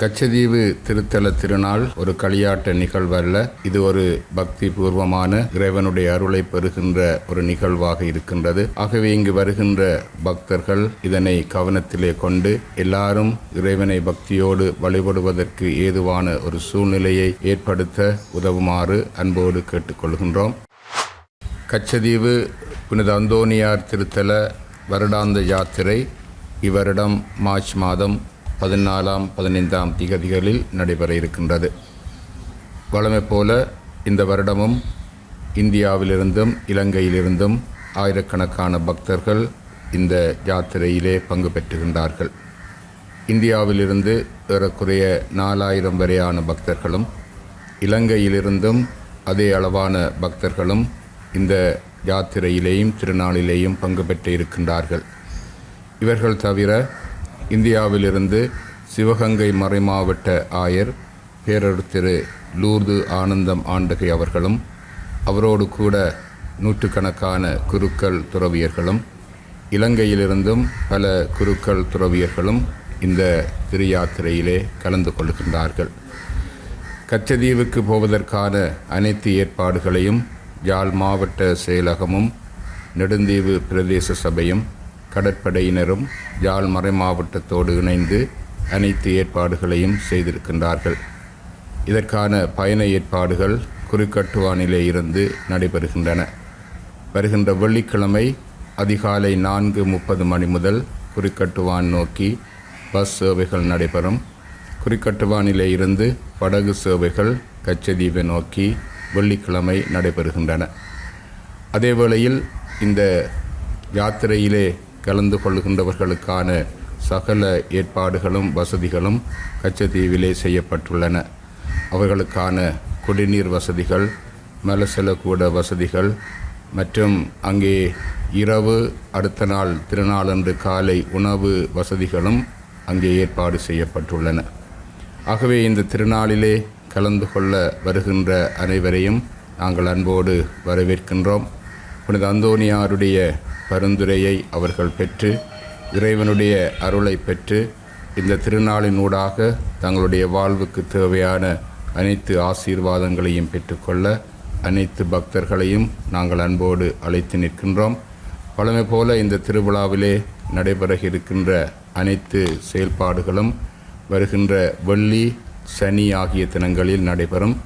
கச்சதீவு திருத்தல திருநாள் ஒரு களியாட்ட நிகழ்வல்ல. இது ஒரு பக்தி பூர்வமான இறைவனுடைய அருளை பெறுகின்ற ஒரு நிகழ்வாக இருக்கின்றது. ஆகவே இங்கு வருகின்ற பக்தர்கள் இதனை கவனத்திலே கொண்டு எல்லாரும் இறைவனை பக்தியோடு வழிபடுவதற்கு ஏதுவான ஒரு சூழ்நிலையை ஏற்படுத்த உதவுமாறு அன்போடு கேட்டுக்கொள்கின்றோம். கச்சதீவு புனித அந்தோனியார் திருத்தல வருடாந்த யாத்திரை இவரிடம் மார்ச் மாதம் பதினாலாம் பதினைந்தாம் திகதிகளில் நடைபெற இருக்கின்றது. வழமை போல இந்த வருடமும் இந்தியாவிலிருந்தும் இலங்கையிலிருந்தும் ஆயிரக்கணக்கான பக்தர்கள் இந்த யாத்திரையிலே பங்கு பெற்றுகின்றார்கள். இந்தியாவிலிருந்து ஏறக்குறைய நாலாயிரம் வரையான பக்தர்களும் இலங்கையிலிருந்தும் அதே அளவான பக்தர்களும் இந்த யாத்திரையிலேயும் திருநாளிலேயும் பங்கு பெற்று இருக்கின்றார்கள் இவர்கள் தவிர இந்தியாவிலிருந்து சிவகங்கை மறைமாவட்ட ஆயர் பேரர் திரு லூர்து ஆனந்தம் ஆண்டகை அவர்களும் அவரோடு கூட நூற்றுக்கணக்கான குருக்கள் துறவியர்களும் இலங்கையிலிருந்தும் பல குருக்கள் துறவியர்களும் இந்த திருயாத்திரையிலே கலந்து கொள்கின்றார்கள். கச்சதீவுக்கு போவதற்கான அனைத்து ஏற்பாடுகளையும் யாழ் மாவட்ட செயலகமும் நெடுந்தீவு பிரதேச சபையும் கடற்படையினரும் யாழ் மறை மாவட்டத்தோடு இணைந்து அனைத்து ஏற்பாடுகளையும் செய்திருக்கின்றார்கள். இதற்கான பயண ஏற்பாடுகள் குறிக்கட்டுவானிலே இருந்து நடைபெறுகின்றன. வருகின்ற வெள்ளிக்கிழமை அதிகாலை நான்கு முப்பது மணி முதல் குறிக்கட்டுவான் நோக்கி பஸ் சேவைகள் நடைபெறும். குறிக்கட்டுவானிலே இருந்து படகு சேவைகள் கச்சதீவை நோக்கி வெள்ளிக்கிழமை நடைபெறுகின்றன. அதேவேளையில் இந்த யாத்திரையிலே கலந்து கொள்கின்றவர்களுக்கான சகல ஏற்பாடுகளும் வசதிகளும் கச்சத்தீவிலே செய்யப்பட்டுள்ளன. அவர்களுக்கான குடிநீர் வசதிகள் மலசலக்கூட வசதிகள் மற்றும் அங்கே இரவு அடுத்த நாள் திருநாளன்று காலை உணவு வசதிகளும் அங்கே ஏற்பாடு செய்யப்பட்டுள்ளன. ஆகவே இந்த திருநாளிலே கலந்து கொள்ள வருகின்ற அனைவரையும் நாங்கள் அன்போடு வரவேற்கின்றோம். புனித அந்தோனியாருடைய பரிந்துரையை அவர்கள் பெற்று இறைவனுடைய அருளை பெற்று இந்த திருநாளினூடாக தங்களுடைய வாழ்வுக்கு தேவையான அனைத்து ஆசீர்வாதங்களையும் பெற்றுக்கொள்ள அனைத்து பக்தர்களையும் நாங்கள் அன்போடு அழைத்து நிற்கின்றோம். பழமை போல இந்த திருவிழாவிலே நடைபெற இருக்கின்ற அனைத்து செயல்பாடுகளும் வருகின்ற வெள்ளி சனி ஆகிய தினங்களில் நடைபெறும்.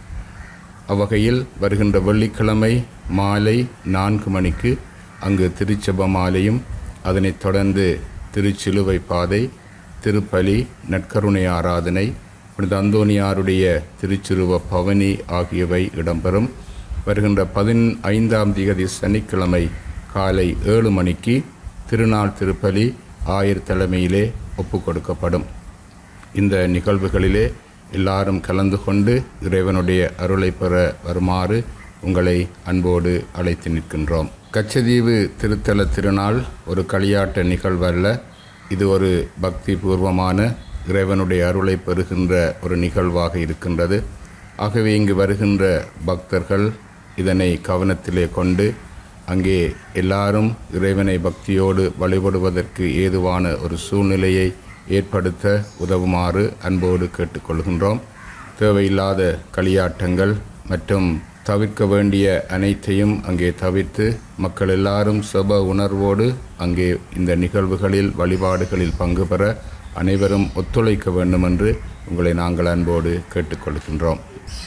அவ்வகையில் வருகின்ற வெள்ளிக்கிழமை மாலை நான்கு மணிக்கு அங்கு திருச்செப மாலையும் அதனைத் தொடர்ந்து திருச்சிலுவை பாதை திருப்பலி நற்கருணை ஆராதனை புனித அந்தோனியாருடைய திருச்சிருவ பவனி ஆகியவை இடம்பெறும். வருகின்ற பதின் ஐந்தாம் திகதி சனிக்கிழமை காலை ஏழு மணிக்கு திருநாள் திருப்பலி ஆயர் தலைமையிலே ஒப்புக் கொடுக்கப்படும் இந்த நிகழ்வுகளிலே எல்லாரும் கலந்து கொண்டு இறைவனுடைய அருளை பெற வருமாறு உங்களை அன்போடு அழைத்து நிற்கின்றோம். கச்சதீவு திருத்தல திருநாள் ஒரு களியாட்ட நிகழ்வல்ல. இது ஒரு பக்தி பூர்வமான இறைவனுடைய அருளை பெறுகின்ற ஒரு நிகழ்வாக இருக்கின்றது. ஆகவே இங்கு வருகின்ற பக்தர்கள் இதனை கவனத்திலே கொண்டு அங்கே எல்லாரும் இறைவனை பக்தியோடு வழிபடுவதற்கு ஏதுவான ஒரு சூழ்நிலையை ஏற்படுத்த உதவுமாறு அன்போடு கேட்டுக்கொள்கின்றோம். தேவையில்லாத களியாட்டங்கள் மற்றும் தவிர்க்க வேண்டிய அனைத்தையும் அங்கே தவிர்த்து மக்கள் எல்லாரும் செப உணர்வோடு அங்கே இந்த நிகழ்வுகளில் வழிபாடுகளில் பங்கு பெற அனைவரும் ஒத்துழைக்க வேண்டும் என்று உங்களை நாங்கள் அன்போடு கேட்டுக்கொள்கின்றோம்.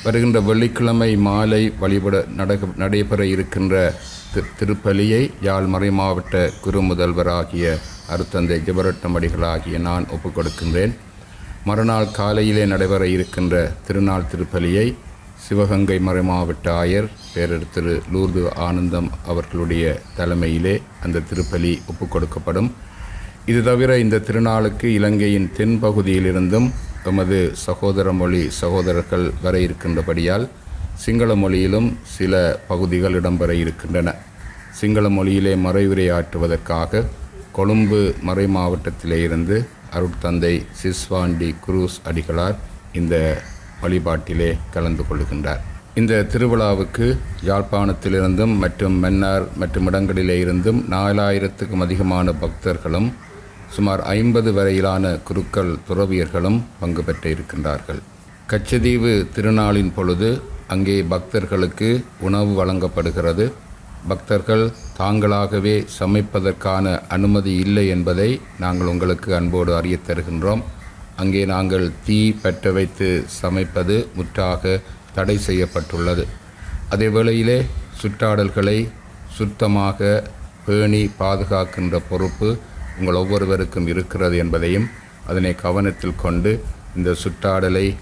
வருகின்ற வெள்ளிக்கிழமை மாலை வழிபட நடக நடைபெற இருக்கின்ற திருப்பலியை யாழ் மறை மாவட்ட குரு முதல்வராகிய அருத்தந்தை ஜிபரட்டமடிகளாகிய நான் ஒப்புக் கொடுக்கின்றேன் மறுநாள் காலையிலே நடைபெற இருக்கின்ற திருநாள் திருப்பலியை சிவகங்கை மறை மாவட்ட ஆயர் பேரர் திரு லூர்து ஆனந்தம் அவர்களுடைய தலைமையிலே அந்த திருப்பலி ஒப்புக் கொடுக்கப்படும் இது தவிர இந்த திருநாளுக்கு இலங்கையின் தென்பகுதியிலிருந்தும் எமது சகோதர மொழி சகோதரர்கள் வர இருக்கின்றபடியால் சிங்கள மொழியிலும் சில பகுதிகள் இடம்பெற இருக்கின்றன. சிங்கள மொழியிலே மறைவுரையாற்றுவதற்காக கொழும்பு மறை மாவட்டத்திலே இருந்து அருட்தந்தை சிஸ்வாண்டி குரூஸ் அடிகளார் இந்த வழிபாட்டிலே கலந்து கொள்கின்றார். இந்த திருவிழாவுக்கு யாழ்ப்பாணத்திலிருந்தும் மற்றும் மன்னார் மற்றும் இடங்களிலே இருந்தும் நாலாயிரத்துக்கும் அதிகமான பக்தர்களும் சுமார் ஐம்பது வரையிலான குருக்கள் துறவியர்களும் பங்கு பெற்று இருக்கின்றார்கள் கச்சதீவு திருநாளின் பொழுது அங்கே பக்தர்களுக்கு உணவு வழங்கப்படுகிறது. பக்தர்கள் தாங்களாகவே சமைப்பதற்கான அனுமதி இல்லை என்பதை நாங்கள் உங்களுக்கு அன்போடு அறியத் தருகின்றோம். அங்கே நாங்கள் தீ பெற்ற வைத்து சமைப்பது முற்றாக தடை செய்யப்பட்டுள்ளது. அதே வேளையிலே சுற்றாடல்களை சுத்தமாக பேணி பாதுகாக்கின்ற பொறுப்பு உங்கள் ஒவ்வொருவருக்கும் இருக்கிறது என்பதையும் அதனை கவனத்தில் கொண்டு இந்த சுற்றாடலை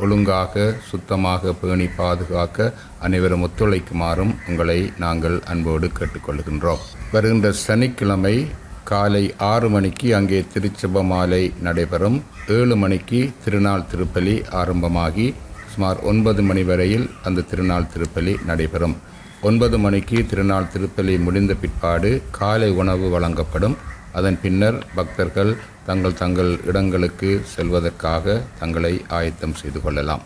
ஒழுங்காக சுத்தமாக பேணி பாதுகாக்க அனைவரும் ஒத்துழைக்குமாறும் உங்களை நாங்கள் அன்போடு கேட்டுக்கொள்கின்றோம். வருகின்ற சனிக்கிழமை காலை ஆறு மணிக்கு அங்கே திருச்செபமாலை நடைபெறும். ஏழு மணிக்கு திருநாள் திருப்பலி ஆரம்பமாகி சுமார் ஒன்பது மணி வரையில் அந்த திருநாள் திருப்பலி நடைபெறும். ஒன்பது மணிக்கு திருநாள் திருப்பலி முடிந்த பிற்பாடு காலை உணவு வழங்கப்படும். அதன் பின்னர் பக்தர்கள் தங்கள் தங்கள் இடங்களுக்கு செல்வதற்காக தங்களை ஆயத்தம் செய்து கொள்ளலாம்.